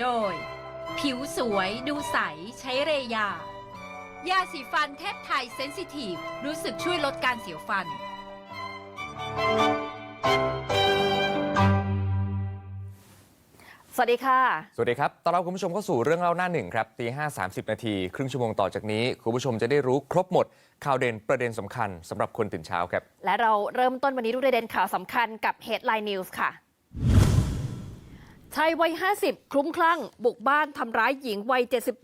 นุนโดย ผิวสวยดูใส ใช้เรยา ยาสีฟันเทพไทยเซนซิทีฟรู้สึกช่วยลดการเสียวฟัน สวัสดีค่ะ สวัสดีครับต้อนรับคุณผู้ชมเข้าสู่เรื่องเล่าหน้าหนึ่งครับตีห้าสามสิบนาที ครึ่งชั่วโมงต่อจากนี้ คุณผู้ชมจะได้รู้ครบหมด ข่าวเด่นประเด็นสำคัญสำหรับคนตื่นเช้าครับ และเราเริ่มต้นวันนี้ด้วยประเด็นข่าวสำคัญกับ Headline News ค่ะ ชายวัย 50 คลุ้มคลั่ง บุกบ้านทำร้ายหญิงวัย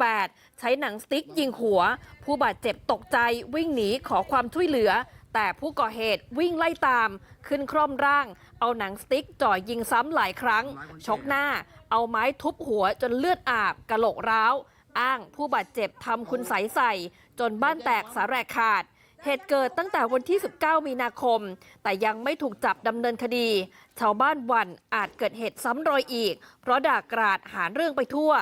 78 ใช้หนังสติ๊กยิงหัว ผู้บาดเจ็บตกใจวิ่งหนีขอความช่วยเหลือ แต่ผู้ก่อเหตุวิ่งไล่ตาม ขึ้นคร่อมร่าง เอาหนังสติ๊กจ่อยิงซ้ำหลายครั้ง ชกหน้า เอาไม้ทุบหัวจนเลือดอาบกะโหลกร้าว อ้างผู้บาดเจ็บทำคุณใสใส่ จนบ้านแตกสาแหรกขาด เหตุเกิดตั้งแต่วันที่ 19 มีนาคม แต่ยังไม่ถูกจับดำเนินคดี ชาวบ้านหวันอาจเกิดเหตุซ้ำรอยอีก เพราะด่ากราดหาเรื่องไปทั่ว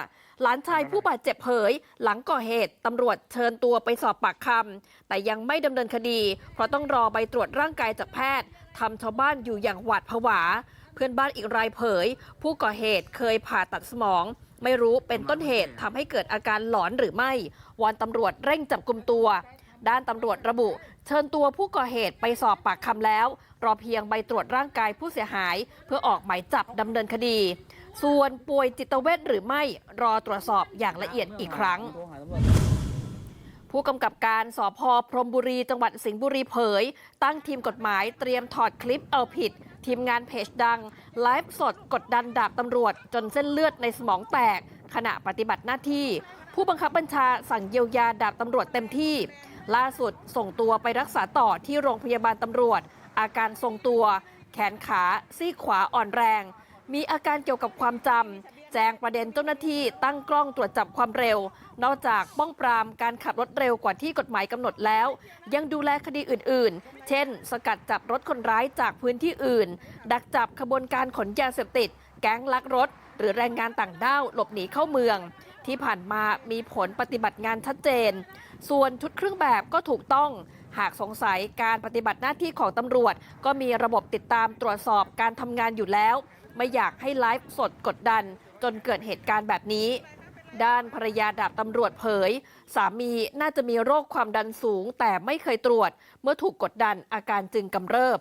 หลานชายผู้บาดเจ็บเผย หลังก่อเหตุตำรวจเชิญตัวไปสอบปากคำแต่ยังไม่ดำเนินคดี เพราะต้องรอใบตรวจร่างกายจากแพทย์ทำชาวบ้านอยู่อย่างหวาดผวา เพื่อนบ้านอีกรายเผย ผู้ก่อเหตุเคยผ่าตัดสมองไม่รู้เป็นต้นเหตุทำให้เกิดอาการหลอนหรือไม่วอนตำรวจเร่งจับกลุ่มตัว ด้านตำรวจระบุ เชิญตัวผู้ก่อเหตุไปสอบปากคำแล้ว รอเพียงใบตรวจร่างกายผู้เสียหาย เพื่อออกหมายจับดำเนินคดี ส่วนป่วยจิตเวชหรือไม่รอตรวจสอบอย่างละเอียดอีกครั้ง ผู้กำกับการสพพรมบุรีจังหวัดสิงห์บุรีเผย ตั้งทีมกฎหมายเตรียมถอดคลิปเอาผิด ทีมงานเพจดังไลฟ์สดกดดันดาบตำรวจ จนเส้นเลือดในสมองแตก ขณะปฏิบัติหน้าที่ ผู้บังคับบัญชาสั่งเยียวยาดาบตำรวจเต็มที่ ล่าสุดส่งตัวไปรักษาต่อที่โรงพยาบาลตำรวจ อาการทรงตัว แขนขาซี่ขวาอ่อนแรง มีอาการเกี่ยวกับความจำแจ้งประเด็นเจ้าหน้าที่ตั้งกล้องตรวจจับความเร็ว นอกจากป้องปรามการขับรถเร็วกว่าที่กฎหมายกำหนดแล้ว ยังดูแลคดีอื่นๆ เช่น สกัดจับรถคนร้ายจากพื้นที่อื่น ดักจับขบวนการขนยาเสพติด แก๊งลักรถ หรือแรงงานต่างด้าวหลบหนีเข้าเมือง ที่ผ่านมามีผลปฏิบัติงานชัดเจน ส่วนชุดเครื่องแบบก็ถูกต้อง หากสงสัยการปฏิบัติหน้าที่ของตำรวจ ก็มีระบบติดตามตรวจสอบการทำงานอยู่แล้ว ไม่อยากให้ไลฟ์สดกดดัน จนเกิดเหตุการณ์แบบนี้ ด้านภรรยาดาบตำรวจเผย สามีน่าจะมีโรคความดันสูง แต่ไม่เคยตรวจ เมื่อถูกกดดันอาการจึงกำเริบ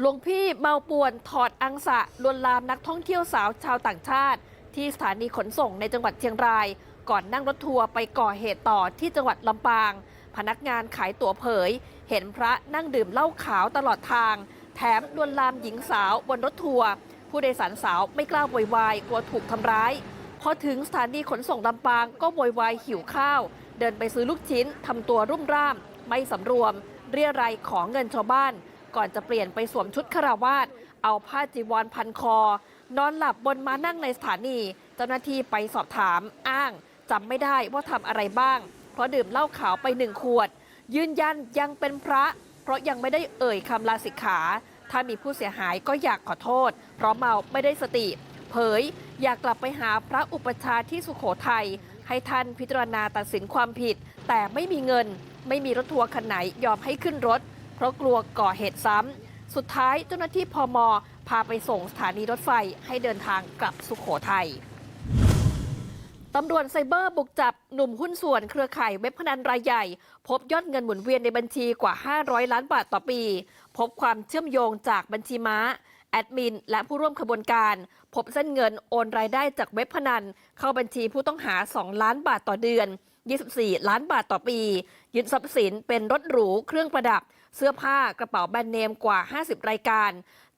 หลวงพี่เมาป่วนถอดอังสะลวนลามนักท่องเที่ยวสาวชาวต่างชาติ ที่สถานีขนส่งในจังหวัดเชียงราย ก่อนนั่งรถทัวร์ไปก่อเหตุต่อที่จังหวัดลำปาง พนักงานขายตั๋วเผย เห็นพระนั่งดื่มเหล้าขาวตลอดทาง แถมลวนลามหญิงสาวบนรถทัวร์ผู้โดยสารสาวไม่กล้าโวยวายกลัวถูกทำร้ายพอถึงสถานีขนส่งลำปางก็โวยวายหิวข้าว เดินไปซื้อลูกชิ้นทำตัวรุ่มร่าม ไม่สำรวม เรียรายขอเงินชาวบ้าน ก่อนจะเปลี่ยนไปสวมชุดคาราวาส เอาผ้าจีวรพันคอ นอนหลับบนมานั่งในสถานี เจ้าหน้าที่ไปสอบถามอ้างจำไม่ได้ว่าทำอะไรบ้าง เพราะดื่มเหล้าขาวไปหนึ่งขวด ยืนยันยังเป็นพระ เพราะยังไม่ได้เอ่ยคำลาสิกขา ถ้ามีผู้เสียหายก็อยากขอโทษ เพราะเมาไม่ได้สติ เผยอยากกลับไปหาพระอุปชาที่สุขโขทัยให้ท่านพิจารณาตัดสินความผิด แต่ไม่มีเงิน ไม่มีรถทัวร์คันไหนยอมให้ขึ้นรถ เพราะกลัวก่อเหตุซ้ำ สุดท้ายเจ้าหน้าที่พมพาไปส่งสถานีรถไฟให้เดินทางกลับสุขโขทัยตำรวจไซเบอร์บุกจับหนุ่มหุ้นส่วนเครือข่ายเว็บพนันรายใหญ่ พบยอดเงินหมุนเวียนในบัญชีกว่า 500 ล้านบาทต่อปี พบความเชื่อมโยงจากบัญชีม้า แอดมิน และผู้ร่วมขบวนการ พบเส้นเงินโอนรายได้จากเว็บพนัน เข้าบัญชีผู้ต้องหา 2 ล้านบาทต่อเดือน 24 ล้านบาทต่อปี ยึดทรัพย์สินเป็นรถหรูเครื่องประดับ เสื้อผ้ากระเป๋าแบรนด์เนมกว่า 50 รายการ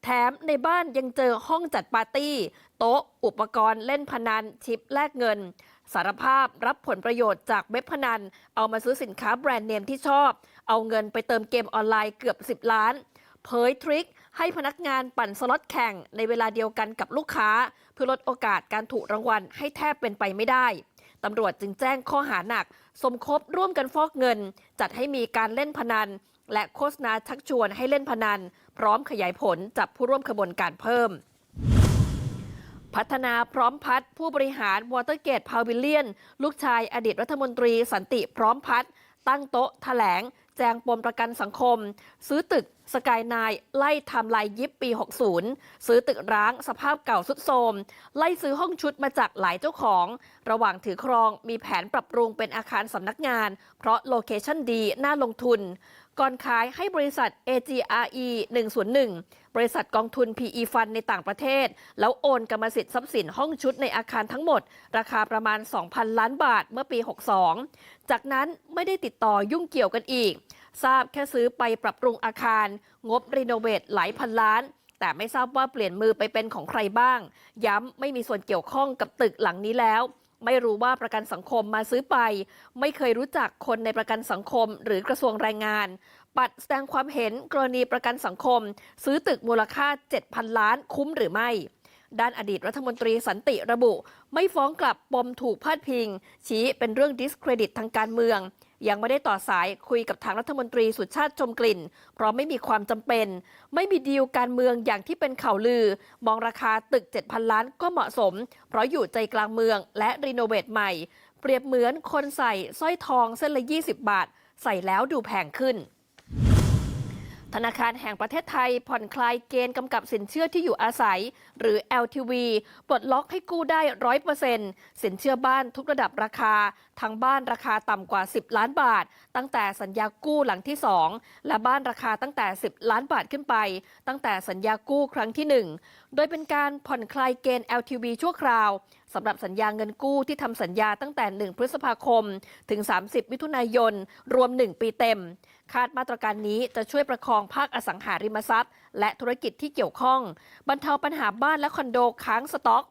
แถมในบ้านยังเจอห้องจัดปาร์ตี้ โต๊ะ อุปกรณ์เล่นพนัน ชิปแลกเงิน สารภาพรับผลประโยชน์จากเว็บพนัน เอามาซื้อสินค้าแบรนด์เนมที่ชอบ เอาเงินไปเติมเกมออนไลน์เกือบ 10 ล้าน เผยทริคให้พนักงานปั่นสล็อตแข่งในเวลาเดียวกันกับลูกค้า เพื่อลดโอกาสการถูกรางวัลให้แทบเป็นไปไม่ได้ตำรวจจึงแจ้งข้อหาหนัก สมคบร่วมกันฟอกเงิน จัดให้มีการเล่นพนัน และโฆษณาชักชวนให้เล่นพนัน พร้อมขยายผลจับผู้ร่วมขบวนการเพิ่ม พัฒนาพร้อมพัฒผู้บริหารวอเตอร์เกตพาวิเลียน ลูกชายอดีตรัฐมนตรีสันติพร้อมพัฒตั้งโต๊ะแถลง แจงปมประกันสังคม ซื้อตึก สกายนายไล่ทำลายยิปปี 60 ซื้อตึกร้างสภาพเก่าสุดโทรมไล่ซื้อห้องชุดมาจากหลายเจ้าของ ระหว่างถือครองมีแผนปรับปรุงเป็นอาคารสำนักงาน เพราะโลเคชั่นดีน่าลงทุน ก่อนขายให้บริษัท AGRE 101 บริษัทกองทุน PE Fund ในต่างประเทศ แล้วโอนกรรมสิทธิ์ทรัพย์สินห้องชุดในอาคารทั้งหมด ราคาประมาณ 2,000 ล้านบาทเมื่อปี 62 จากนั้นไม่ได้ติดต่อยุ่งเกี่ยวกันอีก ทราบแค่ซื้อไปปรับปรุงอาคาร งบรีโนเวทหลายพันล้าน แต่ไม่ทราบว่าเปลี่ยนมือไปเป็นของใครบ้าง ย้ำไม่มีส่วนเกี่ยวข้องกับตึกหลังนี้แล้ว ไม่รู้ว่าประกันสังคมมาซื้อไป ไม่เคยรู้จักคนในประกันสังคมหรือกระทรวงแรงงาน ปัดแสดงความเห็นกรณีประกันสังคม ซื้อตึกมูลค่า 7,000 ล้านคุ้มหรือไม่ด้านอดีตรัฐมนตรีสันติระบุ ไม่ฟ้องกลับปมถูกพาดพิง ชี้เป็นเรื่องดิสเครดิตทางการเมือง ยังไม่ได้ต่อสายคุยกับทางรัฐมนตรีสุชาติชมกลิ่น เพราะไม่มีความจำเป็น ไม่มีดีลการเมืองอย่างที่เป็นข่าวลือ มองราคาตึก 7,000 ล้านก็เหมาะสม เพราะอยู่ใจกลางเมืองและรีโนเวทใหม่ เปรียบเหมือนคนใส่สร้อยทองเส้นละ 20 บาท ใส่แล้วดูแพงขึ้นธนาคารแห่งประเทศไทยผ่อนคลายเกณฑ์กำกับสินเชื่อที่อยู่อาศัย หรือ LTV ปลดล็อกให้กู้ได้ร้อยเปอร์เซ็นต์สินเชื่อบ้านทุกระดับราคา ทั้งบ้านราคาต่ำกว่า 10 ล้านบาท ตั้งแต่สัญญากู้หลังที่ 2 และบ้านราคาตั้งแต่ 10 ล้านบาทขึ้นไป ตั้งแต่สัญญากู้ครั้งที่ 1 โดยเป็นการผ่อนคลายเกณฑ์ LTV ชั่วคราวสำหรับสัญญาเงินกู้ที่ทำสัญญาตั้งแต่ 1 พฤษภาคม ถึง 30 มิถุนายน รวม 1 ปีเต็ม คาดมาตรการนี้จะช่วยประคองภาคอสังหาริมทรัพย์ และธุรกิจที่เกี่ยวข้อง บรรเทาปัญหาบ้านและคอนโดค้างสต็อก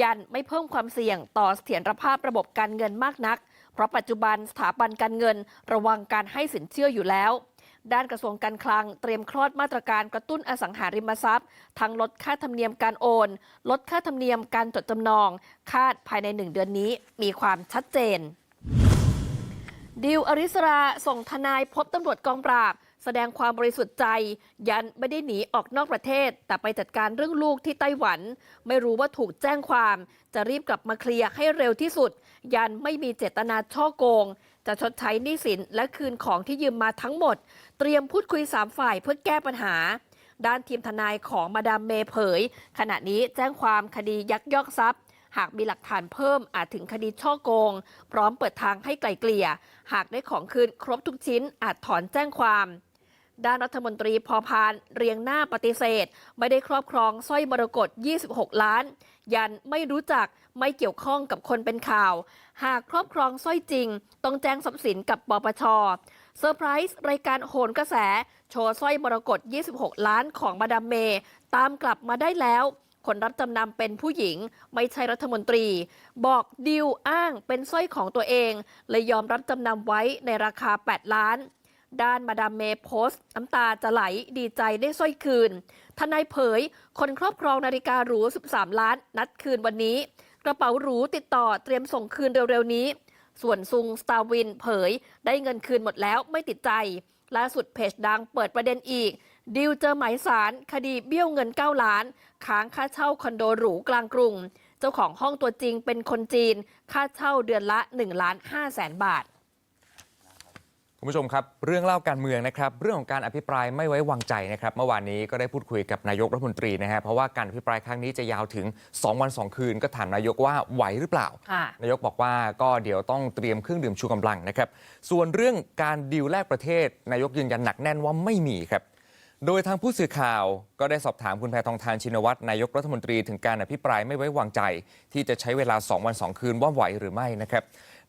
ยันไม่เพิ่มความเสี่ยงต่อเสถียรภาพระบบการเงินมากนัก เพราะปัจจุบันสถาบันการเงินระวังการให้สินเชื่ออยู่แล้ว ด้านกระทรวงการคลังเตรียมคลอดมาตรการกระตุ้นอสังหาริมทรัพย์ ทั้งลดค่าธรรมเนียมการโอน ลดค่าธรรมเนียมการจดจำนอง คาดภายในหนึ่งเดือนนี้มีความชัดเจนดิวอริสราส่งทนายพบตำรวจกองปราบ แสดงความบริสุทธิ์ใจ ยันไม่ได้หนีออกนอกประเทศ แต่ไปจัดการเรื่องลูกที่ไต้หวัน ไม่รู้ว่าถูกแจ้งความ จะรีบกลับมาเคลียร์ให้เร็วที่สุด ยันไม่มีเจตนาช่อโกง จะชดใช้หนี้สินและคืนของที่ยืมมาทั้งหมด เตรียมพูดคุยสามฝ่ายเพื่อแก้ปัญหา ด้านทีมทนายของมาดามเมย์เผย ขณะนี้แจ้งความคดียักยอกทรัพย์หากมีหลักฐานเพิ่มอาจถึงคดีช่อโกง พร้อมเปิดทางให้ไกลเกลี่ย หากได้ของคืนครบทุกชิ้นอาจถอนแจ้งความ ด้านรัฐมนตรีพอพานเรียงหน้าปฏิเสธ ไม่ได้ครอบครองสร้อยมรกต 26 ล้าน ยันไม่รู้จักไม่เกี่ยวข้องกับคนเป็นข่าว หากครอบครองสร้อยจริง ต้องแจ้งทรัพย์สินกับปปชเซอร์ไพรส์รายการโหนกระแส โชว์สร้อยมรกต 26 ล้านของมาดามเม ตามกลับมาได้แล้ว คนรับจำนำเป็นผู้หญิง ไม่ใช่รัฐมนตรี บอกดิวอ้างเป็นสร้อยของตัวเอง เลยยอมรับจำนำไว้ในราคา 8 ล้าน ด้านมาดามเมย์โพสต์น้ำตาจะไหลดีใจได้สร้อยคืน ทนายเผย คนครอบครองนาฬิกาหรู 13 ล้าน นัดคืนวันนี้ กระเป๋าหรูติดต่อเตรียมส่งคืนเร็วๆนี้ ส่วนซุงสตาร์วินเผย ได้เงินคืนหมดแล้วไม่ติดใจ ล่าสุดเพจดังเปิดประเด็นอีก ดิวเจอหมายสารคดีเบี้ยวเงิน 9 ล้าน ค้างค่าเช่าคอนโดหรูกลางกรุง เจ้าของห้องตัวจริงเป็นคนจีน ค่าเช่าเดือนละ1ล้าน5แสนบาท คุณผู้ชมครับ เรื่องเล่าการเมืองนะครับ เรื่องของการอภิปรายไม่ไว้วางใจนะครับ เมื่อวานนี้ก็ได้พูดคุยกับนายกรัฐมนตรีนะฮะเพราะว่าการอภิปรายครั้งนี้จะยาวถึง 2 วัน 2 คืน ก็ถามนายกว่าไหวหรือเปล่าค่ะนายกบอกว่าก็เดี๋ยวต้องเตรียมเครื่องดื่มชูกำลังนะครับ ส่วนเรื่องการดีลแลกประเทศ นายกยืนยันหนักแน่นว่าไม่มีครับโดยทางผู้สื่อข่าวก็ได้สอบถามคุณแพทองทานชินวัตรนายกรัฐมนตรีถึงการอภิปรายไม่ไว้วางใจ ที่จะใช้เวลา 2 วัน 2 คืนว่าไหวหรือไม่นะครับ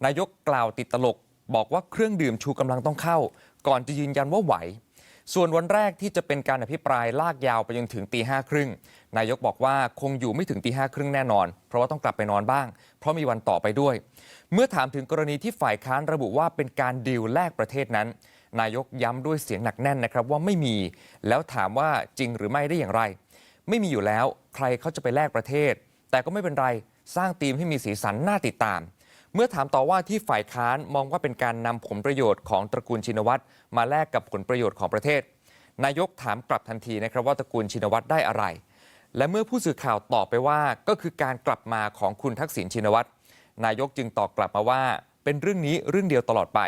นายกกล่าวติดตลก บอกว่าเครื่องดื่มชูกำลังต้องเข้า ก่อนจะยืนยันว่าไหว ส่วนวันแรกที่จะเป็นการอภิปรายลากยาวไปจนถึงตีห้าครึ่งนายกบอกว่าคงอยู่ไม่ถึงตีห้าครึ่งแน่นอน เพราะว่าต้องกลับไปนอนบ้าง เพราะมีวันต่อไปด้วย เมื่อถามถึงกรณีที่ฝ่ายค้านระบุว่าเป็นการดีลแลกประเทศนั้น นายกย้ำด้วยเสียงหนักแน่นนะครับว่าไม่มี แล้วถามว่าจริงหรือไม่ได้อย่างไร ไม่มีอยู่แล้วใครเขาจะไปแลกประเทศ แต่ก็ไม่เป็นไรสร้างทีมให้มีสีสันน่าติดตาม เมื่อถามต่อว่าที่ฝ่ายค้านมองว่าเป็นการนำผลประโยชน์ของตระกูลชินวัตรมาแลกกับผลประโยชน์ของประเทศ นายกถามกลับทันทีนะครับว่าตระกูลชินวัตรได้อะไร และเมื่อผู้สื่อข่าวตอบไปว่าก็คือการกลับมาของคุณทักษิณชินวัตรนายกจึงตอบกลับมาว่า เป็นเรื่องนี้เรื่องเดียวตลอดไป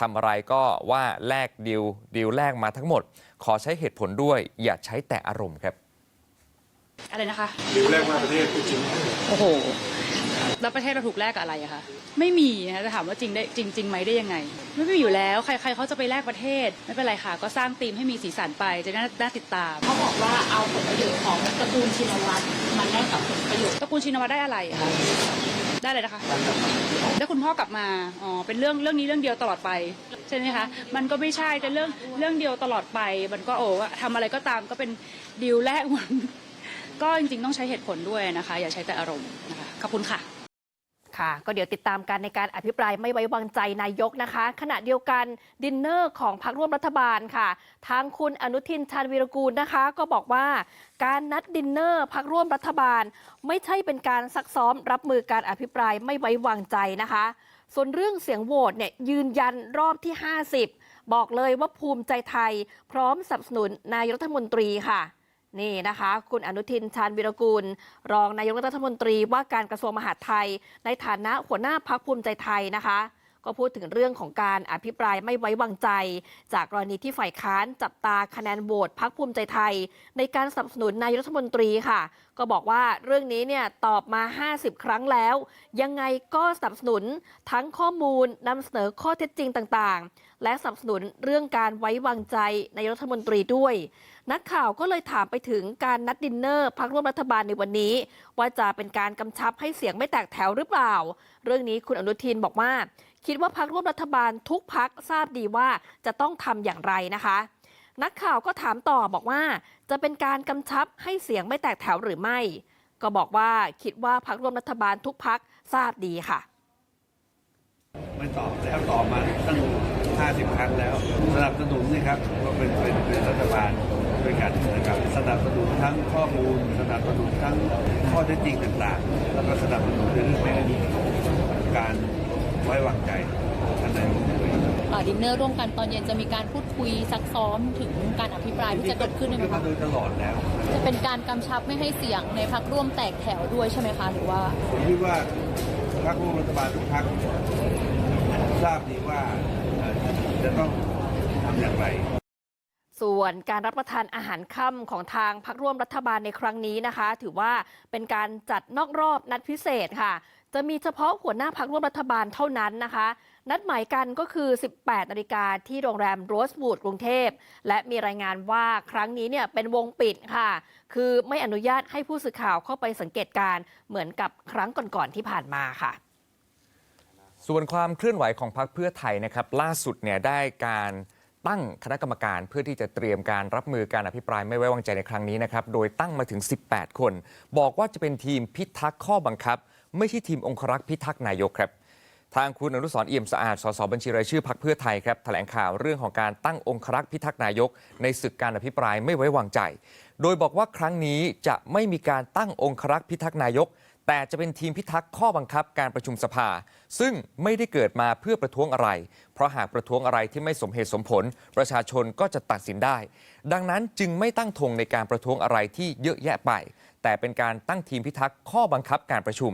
ทำอะไรก็ว่าแลกดิวดิวแลกมาทั้งหมด ขอใช้เหตุผลด้วย อย่าใช้แต่อารมณ์ครับ อะไรนะคะดิวแรกมาประเทศคือจริงโอ้โห แล้วประเทศเราถูกแลกกับอะไรอะคะไม่มีนะคะจะถามว่าจริงได้จริงจริงไหมได้ยังไง ไม่มีอยู่แล้ว ใครใครเขาจะไปแลกประเทศไม่เป็นไรค่ะ ก็สร้างธีมให้มีสีสันไปจะน่าน่าติดตามเขาบอกว่าเอาผลประโยชน์ของตระกูลชินวัตรมาแลกกับผลประโยชน์ตระกูลชินวัตรได้อะไรอะคะได้เลยนะคะได้คุณพ่อกลับมาอ๋อเป็นเรื่องเรื่องนี้เรื่องเดียวตลอดไปใช่ไหมคะมันก็ไม่ใช่แต่เรื่องเรื่องเดียวตลอดไป มันก็โอ้ว่าทำอะไรก็ตามก็เป็นดีลแรกมันก็จริงๆต้องใช้เหตุผลด้วยนะคะ อย่าใช้แต่อารมณ์นะคะขอบคุณค่ะ ค่ะ ก็เดี๋ยวติดตามกันในการอภิปรายไม่ไว้วางใจนายกนะคะ ขณะเดียวกันดินเนอร์ของพรรคร่วมรัฐบาลค่ะ ทางคุณอนุทินชาญวีรกูลนะคะ ก็บอกว่าการนัดดินเนอร์พรรคร่วมรัฐบาล ไม่ใช่เป็นการซักซ้อมรับมือการอภิปรายไม่ไว้วางใจนะคะ ส่วนเรื่องเสียงโหวตเนี่ยยืนยันรอบที่ 50 บอกเลยว่าภูมิใจไทย พร้อมสนับสนุนนายรัฐมนตรีค่ะ นี่นะคะ คุณอนุทินชาญวิรกูล รองนายกรัฐมนตรีว่าการกระทรวงมหาดไทย ในฐานะหัวหน้าพักภูมิใจไทยนะคะ ก็พูดถึงเรื่องของการอภิปรายไม่ไว้วางใจ จากกรณีที่ฝ่ายค้านจับตาคะแนนโหวตพักภูมิใจไทย ในการสนับสนุนนายกรัฐมนตรีค่ะ ก็บอกว่าเรื่องนี้เนี่ยตอบมา 50 ครั้งแล้ว ยังไงก็สนับสนุนทั้งข้อมูลนำเสนอข้อเท็จจริงต่างๆ และสนับสนุนเรื่องการไว้วางใจนายรัฐมนตรีด้วย นักข่าวก็เลยถามไปถึงการนัดดินเนอร์พักร่วมรัฐบาลในวันนี้ ว่าจะเป็นการกำชับให้เสียงไม่แตกแถวหรือเปล่า เรื่องนี้คุณอนุทินบอกว่า คิดว่าพักร่วมรัฐบาลทุกพักทราบดีว่าจะต้องทำอย่างไรนะคะนักข่าวก็ถามต่อบอกว่า จะเป็นการกำชับให้เสียงไม่แตกแถวหรือไม่ ก็บอกว่าคิดว่าพักร่วมรัฐบาลทุกพักทราบดีค่ะ ไม่ตอบแล้วตอบมาตั้ง 50 ครั้งแล้ว สนับสนุนนี่ครับก็เป็นเป็นเป็นรัฐบาลด้วยกันนะครับสนับสนุนทั้งข้อมูล สนับสนุนทั้งข้อเท็จจริงต่างๆ แล้วก็สนับสนุนในเรื่องของการไว้วางใจท่านนายกรัฐมนตรีเอ่อดินเนอร์ร่วมกันตอนเย็นจะมีการพูดคุยซักซ้อมถึงการอภิปรายที่จะเกิดขึ้นไหมมาคะโดยตลอดแล้ว จะเป็นการกำชับไม่ให้เสียงในพักร่วมแตกแถวด้วยใช่ไหมคะหรือว่าผมคิดว่าพรรคร่วมรัฐบาลทุกพรรคทราบดีว่าเอ่อ จะต้องทำอย่างไรส่วนการรับประทานอาหารค่ำของทางพักร่วมรัฐบาลในครั้งนี้นะคะ ถือว่าเป็นการจัดนอกรอบนัดพิเศษค่ะ จะมีเฉพาะหัวหน้าพักร่วมรัฐบาลเท่านั้นนะคะ นัดหมายกันก็คือ 18 นาฬิกาที่โรงแรมโรสบูดกรุงเทพ และมีรายงานว่าครั้งนี้เนี่ยเป็นวงปิดค่ะ คือไม่อนุญาตให้ผู้สื่อข่าวเข้าไปสังเกตการ์เหมือนกับครั้งก่อนๆที่ผ่านมาค่ะ ส่วนความเคลื่อนไหวของพรรคเพื่อไทยนะครับ ล่าสุดเนี่ยได้การตั้งคณะกรรมการเพื่อที่จะเตรียมการรับมือการอภิปรายไม่ไว้วางใจในครั้งนี้นะครับ โดยตั้งมาถึง 18 คน บอกว่าจะเป็นทีมพิทักษ์ข้อบังคับ ไม่ใช่ทีมองครักษ์พิทักษ์นายกครับ ทางคุณอนุสรเอี่ยมสะอาด สสบัญชีรายชื่อพักเพื่อไทยครับแถลงข่าวเรื่องของการตั้งองครักษ์พิทักษ์นายก ในศึกการอภิปรายไม่ไว้วางใจ โดยบอกว่าครั้งนี้จะไม่มีการตั้งองครักษ์พิทักษ์นายก แต่จะเป็นทีมพิทักษ์ข้อบังคับการประชุมสภา ซึ่งไม่ได้เกิดมาเพื่อประท้วงอะไร เพราะหากประท้วงอะไรที่ไม่สมเหตุสมผล ประชาชนก็จะตัดสินได้ ดังนั้นจึงไม่ตั้งธงในการประท้วงอะไรที่เยอะแยะไป แต่เป็นการตั้งทีมพิทักษ์ข้อบังคับการประชุม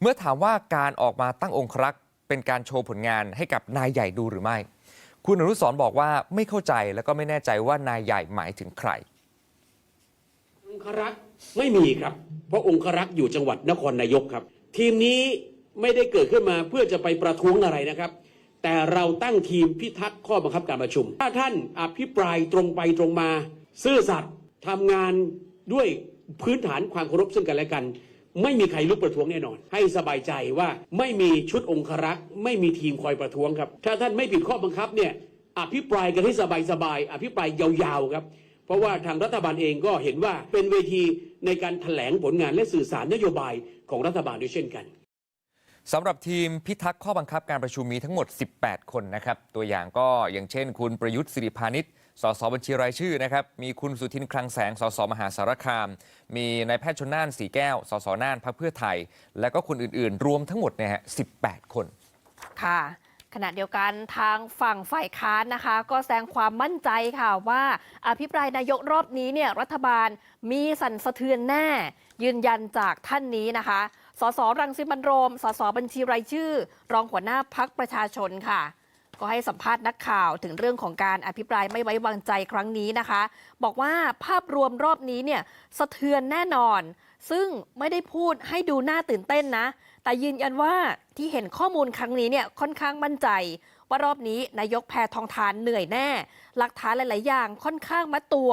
เมื่อถามว่าการออกมาตั้งองครักษ์เป็นการโชว์ผลงานให้กับนายใหญ่ดูหรือไม่ คุณอนุสรบอกว่าไม่เข้าใจแล้วก็ไม่แน่ใจว่านายใหญ่หมายถึงใคร องครักษ์ไม่มีครับ เพราะองครักษ์อยู่จังหวัดนครนายกครับ ทีมนี้ไม่ได้เกิดขึ้นมาเพื่อจะไปประท้วงอะไรนะครับ แต่เราตั้งทีมพิทักษ์ข้อบังคับการประชุม ถ้าท่านอภิปรายตรงไปตรงมา ซื่อสัตย์ทำงานด้วยพื้นฐานความเคารพซึ่งกันและกัน ไม่มีใครลุกประท้วงแน่นอน ให้สบายใจว่าไม่มีชุดองครักษ์ไม่มีทีมคอยประท้วงครับ ถ้าท่านไม่ผิดข้อบังคับเนี่ยอภิปรายกันให้สบายๆอภิปรายยาวๆครับ เพราะว่าทางรัฐบาลเองก็เห็นว่าเป็นเวทีในการแถลงผลงานและสื่อสารนโยบายของรัฐบาลด้วยเช่นกันสำหรับทีมพิทักษ์ข้อบังคับการประชุมมีทั้งหมด 18 คนนะครับ ตัวอย่างก็อย่างเช่น คุณประยุทธ์สิริพานิชสสบัญชีรายชื่อนะครับ มีคุณสุทินคลังแสง สสมหาสารคาม มีนายแพทย์ชนน่านสีแก้ว สสน่านพรรคเพื่อไทย และก็คนอื่น ๆ รวมทั้งหมดเนี่ยฮะ18 คน ค่ะ ขณะเดียวกันทางฝั่งฝ่ายค้านนะคะ ก็แสดงความมั่นใจค่ะว่า อภิปรายนายกรอบนี้เนี่ยรัฐบาลมีสั่นสะเทือนแน่ ยืนยันจากท่านนี้นะคะ สสรังสิมันโรม สสบัญชีรายชื่อ รองหัวหน้าพักประชาชนค่ะ ก็ให้สัมภาษณ์นักข่าวถึงเรื่องของการอภิปรายไม่ไว้วางใจครั้งนี้นะคะ บอกว่าภาพรวมรอบนี้เนี่ยสะเทือนแน่นอน ซึ่งไม่ได้พูดให้ดูน่าตื่นเต้นนะ แต่ยืนยันว่าที่เห็นข้อมูลครั้งนี้เนี่ยค่อนข้างมั่นใจ ว่ารอบนี้นายกแพทองทานเหนื่อยแน่ หลักฐานหลาย ๆ อย่างค่อนข้างมัดตัว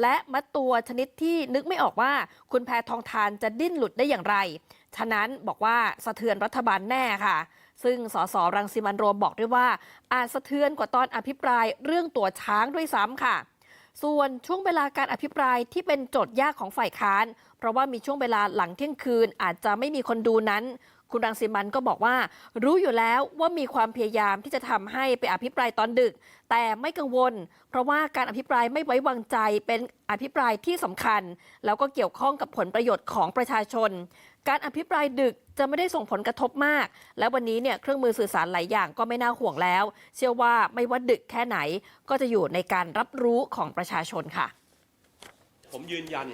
และมัดตัวชนิดที่นึกไม่ออกว่า คุณแพทองทานจะดิ้นหลุดได้อย่างไร ฉะนั้นบอกว่าสะเทือนรัฐบาลแน่ค่ะซึ่งสสรังสิมันโรมบอกด้วยว่า อาจสะเทือนกว่าตอนอภิปรายเรื่องตัวช้างด้วยซ้ำค่ะ ส่วนช่วงเวลาการอภิปรายที่เป็นโจทย์ยากของฝ่ายค้าน เพราะว่ามีช่วงเวลาหลังเที่ยงคืนอาจจะไม่มีคนดูนั้น คุณรังสิมันก็บอกว่า รู้อยู่แล้วว่ามีความพยายามที่จะทำให้ไปอภิปรายตอนดึก แต่ไม่กังวล เพราะว่าการอภิปรายไม่ไว้วางใจเป็นอภิปรายที่สำคัญ แล้วก็เกี่ยวข้องกับผลประโยชน์ของประชาชน การอภิปรายดึกจะไม่ได้ส่งผลกระทบมาก และวันนี้เนี่ยเครื่องมือสื่อสารหลายอย่างก็ไม่น่าห่วงแล้ว เชื่อว่าไม่ว่าดึกแค่ไหนก็จะอยู่ในการรับรู้ของประชาชนค่ะ ผมยืนยัน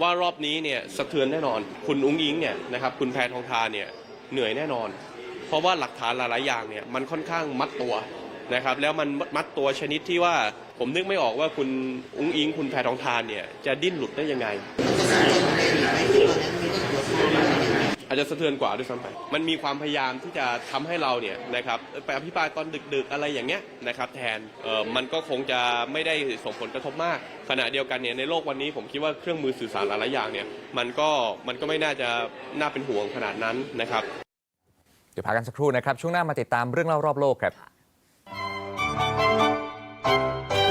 ว่ารอบนี้เนี่ยสะเทือนแน่นอน คุณอุ้งอิงเนี่ยนะครับคุณแพทองทานเนี่ยเหนื่อยแน่นอน เพราะว่าหลักฐานหลายๆอย่างเนี่ยมันค่อนข้างมัดตัวนะครับแล้วมันมัดตัวชนิดที่ว่าผมนึกไม่ออกว่าคุณอุ้งอิง คุณแพทองทานเนี่ยจะดิ้นหลุดได้ยังไง อาจจะสะเทือนกว่าด้วยซ้ำไป มันมีความพยายามที่จะทำให้เราเนี่ยนะครับไปอภิปรายตอนดึกๆอะไรอย่างเงี้ยนะครับแทนเออมันก็คงจะไม่ได้ส่งผลกระทบมาก ขณะเดียวกันเนี่ยในโลกวันนี้ผมคิดว่าเครื่องมือสื่อสารหลายๆอย่างเนี่ยมันก็มันก็ไม่น่าจะน่าเป็นห่วงขนาดนั้นนะครับ เดี๋ยวพักกันสักครู่นะครับ ช่วงหน้ามาติดตามเรื่องเล่ารอบโลกครับ